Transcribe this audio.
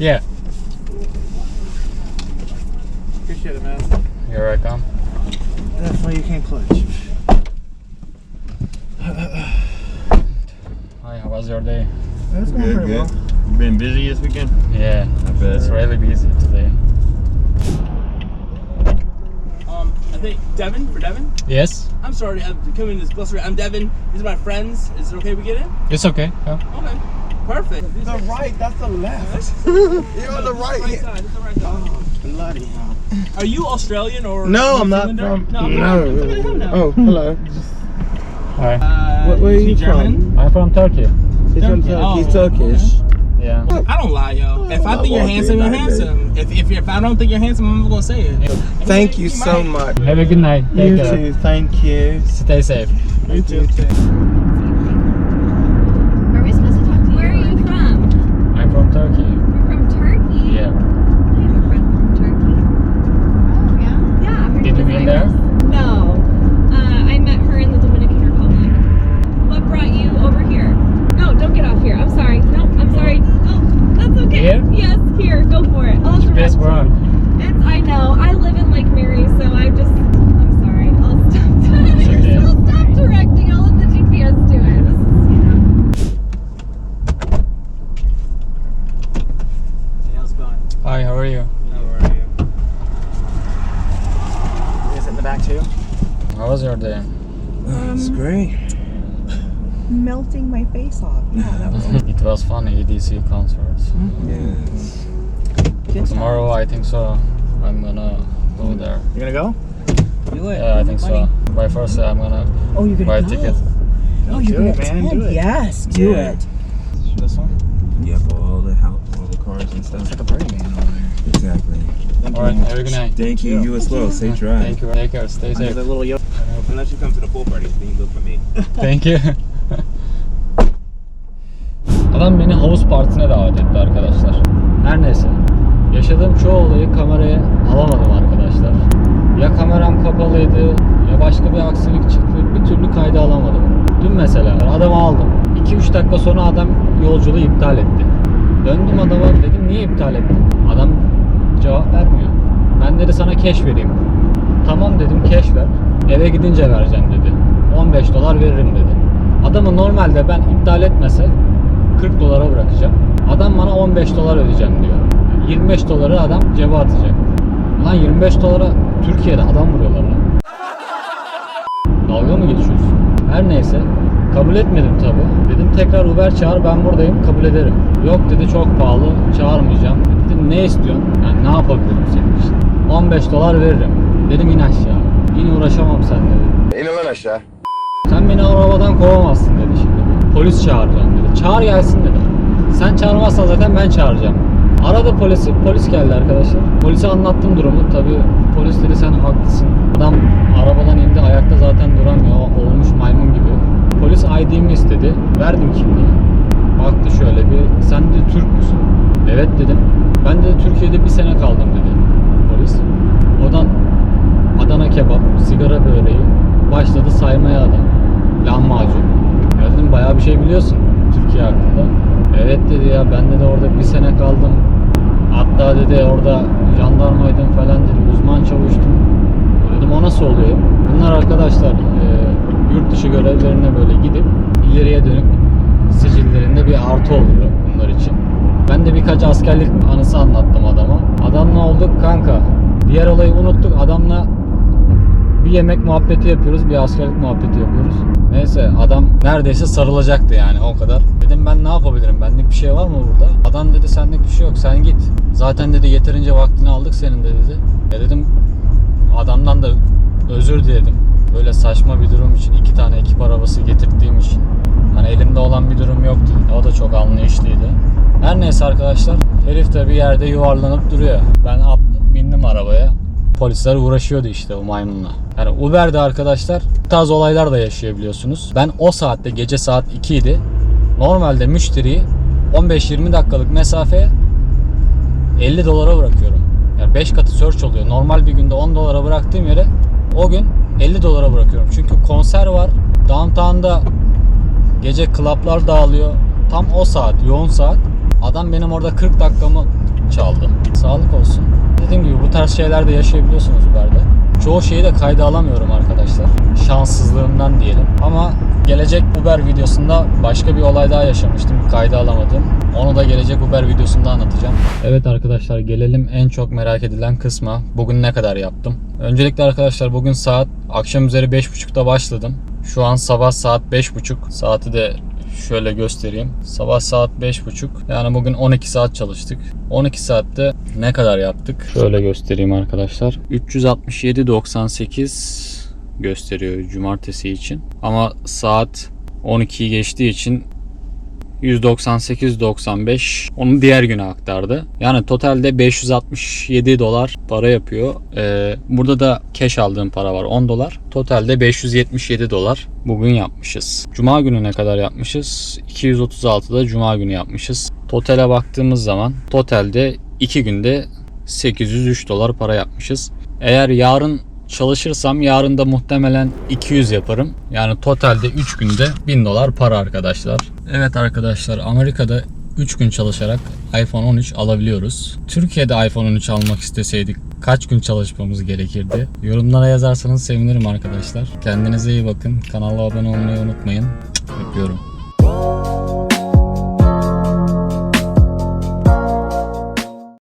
Yeah, Appreciate it, man. you're welcome. That's why you came clutch. Hi, how was your day? That's going Good, pretty good. well. You been busy this weekend? Yeah, I bet. it's really busy today. Um, I think Devin for Devin. Yes, I'm sorry, I'm coming to this closer. I'm Devin. These are my friends. Is it okay we get in? it's okay. Yeah. Okay, perfect. The right, that's the left. You're on the right. Right side. The right side. Oh, bloody hell. Are you Australian or? No, I'm not from. No, I'm no. not. Look at him now. Oh, hello. Hi, Uh, Where- where are you German? I'm from Turkey. He's from Turkey. Turkey. Oh, He's Turkish. Yeah. I don't lie, yo. If I Oh, think you're handsome, you're handsome. If, if, if I don't think you're handsome, I'm gonna say it. Thank you You so might. much. Have a good night. Take You care. too. Thank you. Stay safe. You too. Are we supposed to talk to you? Where are you from? I'm from Turkey. You're from Turkey? Yeah. I have a friend from Turkey. Oh, yeah? Yeah. Her Did you name is meet there? Iris. No. Uh, I met her in the Dominican Republic. What brought you over here? No, don't get off here. I'm sorry. No, I'm sorry. Oh, that's okay. Here? Yes, here. Go for it. I'll direct Best you. wrong. It's, I know. I live in Lake Mary, so I just, I'm sorry. I'll stop, okay. I'll stop directing all of the GPS to it. This is, you know. Hey, how's it going? Hi, how are you? How are you? Is it in the back too? How was your day? It's um, great. melting my face off. Yeah, that was it was fun EDC concerts. Mm-hmm. Yes. good. Tomorrow, I think so. I'm gonna go there. You gonna go? Do it. Yeah, I think so. By first, I'm gonna Oh, you're buy gonna a go. ticket. Oh, you're gonna it, attend. do it. Yes, do Yeah. it. This one? Yep, all the house, all the cars and stuff. It's like a party All right, have a good night. Thank you. You as well. Safe drive. Thank you. Take care. Stay safe. a little yo. Unless you come to the pool party, then you look for me. Thank you. Adam beni havuz partisine davet etti arkadaşlar. Her neyse. Yaşadığım çoğu olayı kameraya alamadım arkadaşlar. Ya kameram kapalıydı ya başka bir aksilik çıktı. Bir türlü kayda alamadım. Dün mesela adamı aldım. 2-3 dakika sonra adam yolculuğu iptal etti. Döndüm adama dedim niye iptal ettin? Adam cevap vermiyor. Ben dedi sana cash vereyim. Tamam dedim cash ver. Eve gidince vereceğim dedi. 15 dolar veririm dedi. Adamı normalde ben iptal etmese 40 dolara bırakacağım. Adam bana 15 dolar ödeyeceğim diyor. 25 doları adam cebe atacak. Lan 25 dolara Türkiye'de adam vuruyorlar lan. Dalga mı geçiyorsun? Her neyse. Kabul etmedim tabi. Dedim tekrar Uber çağır ben buradayım kabul ederim. Yok dedi çok pahalı çağırmayacağım. Ne istiyorsun? Yani ne yapabilirim senin için? 15 dolar veririm. Dedim in aşağı. İn uğraşamam seninle dedim. İn lan aşağı. Sen beni arabadan kovamazsın dedi şimdi. Polis çağıracağım dedi. Çağır gelsin dedi. Sen çağırmazsan zaten ben çağıracağım. Aradı polisi, polis geldi arkadaşlar. Polise anlattım durumu. Tabi polis dedi sen haklısın. Adam arabadan indi ayakta zaten duramıyor. Olmuş maymun gibi. Polis ID'mi istedi. Verdim kimliği. Baktı şöyle bir. Sen de Türk müsün? Evet dedim. Ben de Türkiye'de bir sene kaldım dedi polis. Odan Adana kebap, sigara böreği başladı saymaya adam. Lahmacun. Ya dedim bayağı bir şey biliyorsun Türkiye hakkında. Evet dedi ya ben de orada bir sene kaldım. Hatta dedi orada jandarmaydım falan dedi uzman çavuştum. Dedim o nasıl oluyor? Bunlar arkadaşlar e, yurt dışı görevlerine böyle gidip ileriye dönük sicillerinde bir artı oluyor bunlar için. Ben de birkaç askerlik anısı anlattım adama. Adamla olduk kanka. Diğer olayı unuttuk. Adamla bir yemek muhabbeti yapıyoruz, bir askerlik muhabbeti yapıyoruz. Neyse adam neredeyse sarılacaktı yani o kadar. Dedim ben ne yapabilirim? Benlik bir şey var mı burada? Adam dedi senlik bir şey yok. Sen git. Zaten dedi yeterince vaktini aldık senin de dedi. Ya dedim adamdan da özür diledim. Böyle saçma bir durum için iki tane ekip arabası getirdiğim için. Hani elimde olan bir durum yoktu. O da çok anlayışlıydı. Her neyse arkadaşlar herif de bir yerde yuvarlanıp duruyor. Ben at, bindim arabaya. Polisler uğraşıyordu işte o maymunla. Yani Uber'de arkadaşlar bu tarz olaylar da yaşayabiliyorsunuz. Ben o saatte gece saat 2 idi. Normalde müşteriyi 15-20 dakikalık mesafeye 50 dolara bırakıyorum. Yani 5 katı search oluyor. Normal bir günde 10 dolara bıraktığım yere o gün 50 dolara bırakıyorum. Çünkü konser var. Downtown'da gece klaplar dağılıyor. Tam o saat, yoğun saat. Adam benim orada 40 dakikamı çaldı. Sağlık olsun. Dediğim gibi bu tarz şeyler de yaşayabiliyorsunuz Uber'de. Çoğu şeyi de kayda alamıyorum arkadaşlar. Şanssızlığımdan diyelim. Ama gelecek Uber videosunda başka bir olay daha yaşamıştım. Kayda alamadım. Onu da gelecek Uber videosunda anlatacağım. Evet arkadaşlar gelelim en çok merak edilen kısma. Bugün ne kadar yaptım? Öncelikle arkadaşlar bugün saat akşam üzeri 5.30'da başladım. Şu an sabah saat 5.30. Saati de şöyle göstereyim. Sabah saat 5.30. Yani bugün 12 saat çalıştık. 12 saatte ne kadar yaptık? Şöyle göstereyim arkadaşlar. 367.98 gösteriyor cumartesi için. Ama saat 12'yi geçtiği için 198.95 onu diğer güne aktardı. Yani totalde 567 dolar para yapıyor. Ee, burada da cash aldığım para var 10 dolar. Totalde 577 dolar bugün yapmışız. Cuma günü ne kadar yapmışız? 236'da Cuma günü yapmışız. Totale baktığımız zaman totalde 2 günde 803 dolar para yapmışız. Eğer yarın çalışırsam yarın da muhtemelen 200 yaparım. Yani totalde 3 günde 1000 dolar para arkadaşlar. Evet arkadaşlar Amerika'da 3 gün çalışarak iPhone 13 alabiliyoruz. Türkiye'de iPhone 13 almak isteseydik kaç gün çalışmamız gerekirdi? Yorumlara yazarsanız sevinirim arkadaşlar. Kendinize iyi bakın. Kanala abone olmayı unutmayın. Öpüyorum.